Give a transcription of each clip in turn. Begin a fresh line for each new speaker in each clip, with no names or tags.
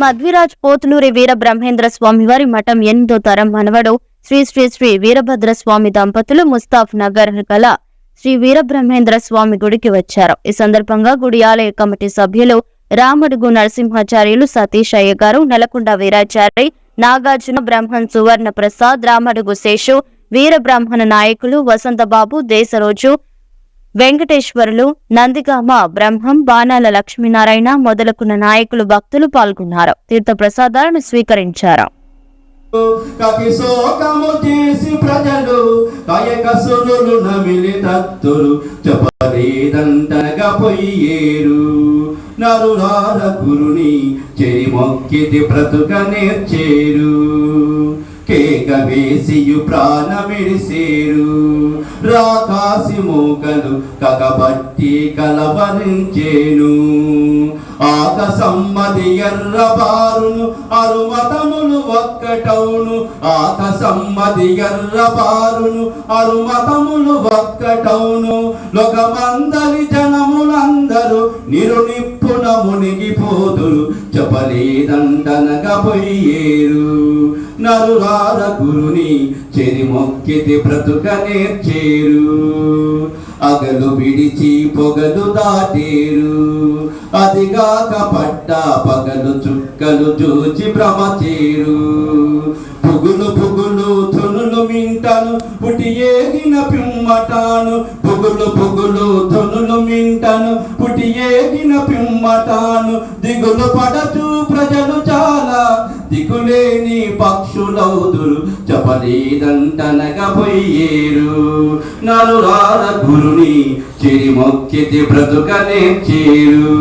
మధ్విరాజ్ పోతులూరి వీర బ్రహ్మేంద్ర స్వామి వారి మఠం ఎనిమిదో తరం మనవడు శ్రీ శ్రీ శ్రీ వీరభద్ర స్వామి దంపతులు ముస్తాఫ్ నగర్ గల శ్రీ వీరబ్రహ్మేంద్ర స్వామి గుడికి వచ్చారు. ఈ సందర్భంగా గుడి ఆలయ కమిటీ సభ్యులు రామడుగు నరసింహాచార్యులు సతీష్ అయ్య గారు నలకొండ వీరాచారి నాగార్జున బ్రహ్మన్ సువర్ణ ప్రసాద్ రామడుగు శేషు వీర బ్రాహ్మణ నాయకులు వసంతబాబు దేశరోజు వెంకటేశ్వరులు నందిగామ బ్రహ్మం బాణాల లక్ష్మీనారాయణ మొదలకున్న నాయకులు భక్తులు పాల్గొన్నారు. తీర్థ ప్రసాదాలను స్వీకరించారు.
కకి శోకము చేసి గురుని చెరి మొక్కిది బ్రతుక నేర్చేరు కేక వేసియు ప్రాణమిడిసేరు రాకాసి మూకలు కగబట్టి కలవరించేను. ఆకసమ్మది ఎర్రబారును అరుమతములు ఒక్కటౌను. ఆకసమ్మది ఎర్రబారును అరుమతములు ఒక్కటౌను. లోకమందరి జనములందరూ నిరునిప్పున మునిగిపోదురు. చెప్పలేదంటనగా పోయేరు. నరులార గురుని చెరి మొక్కితి బ్రతుక నేర్చేరు. అగలు విడిచి పొగలు దాటేరు. అదిగాక పడ్డ పగలు చుక్కలు చూచి భ్రమ చేరు. పుగులు పుగులు మింటను పుటి ఏగిన పిమ్మటాను పొగులు పొగులు ధనులు మింటను పుటి ఏగిన పిమ్మటాను దిగులు పడచు ప్రజలు చాలా దిగులేని పక్షులౌదురు చెప్పలేదంటనగా పోయేరు. నలురాల గురుని చిరిమొక్కితి బ్రతుకనే చేరు.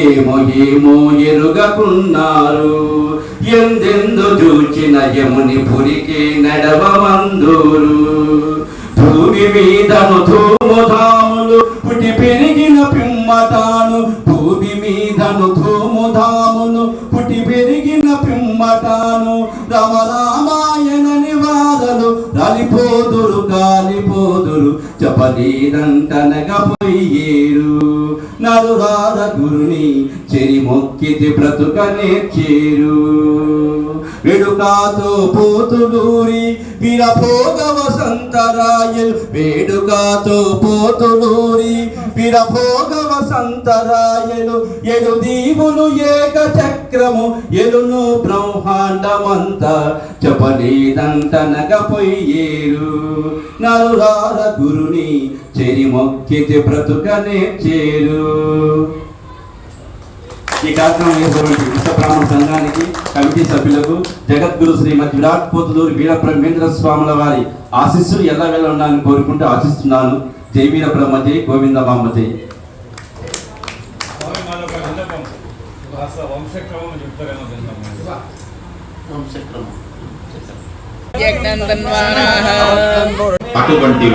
ఏమో ఏమో ఎరుగకున్నారు. ఎందెందు చూచిన యముని పురికి నడవమందురు. భూమి మీదను ధూముధాములు పుట్టి పెరిగిన పిమ్మటాను భూమి మీదను ధూముధాములు పుట్టి పెరిగిన పిమ్మటాను రమ రామాయణ నివాదలు రాలిపోదురు కాలిపోదురు. చెప్పలేదంటనగా పోయేరు నరురార గురుని చెరి మొక్కితి బ్రతుక నేర్చేరు వేడుకాతో పోతులూరి విరభోగ వసంతరాయలు వేడుకాతో పోతులూరి పిరభోగ వసంతరాయలు ఎడు దీవులు ఏక చక్రము ఎలును బ్రహ్మాండమంత చెప్పలేదంటనగా పోయేరు నరురార గురుని చెరి మొక్కితే బ్రతుక నేర్చేరు ఈ కార్యక్రమం చేసినటువంటి విశ్వబ్రాహ్మణ సంఘానికి కమిటీ సభ్యులకు జగద్గురు శ్రీమతి విరాట్ పోతులూరి వీర బ్రహ్మేంద్ర స్వాముల వారి ఆశీస్సులు ఎల్లవేళ ఉండాలని కోరుకుంటూ ఆశిస్తున్నాను. జై వీర బ్రహ్మ జై గోవింద
తింటాం
అటువంటి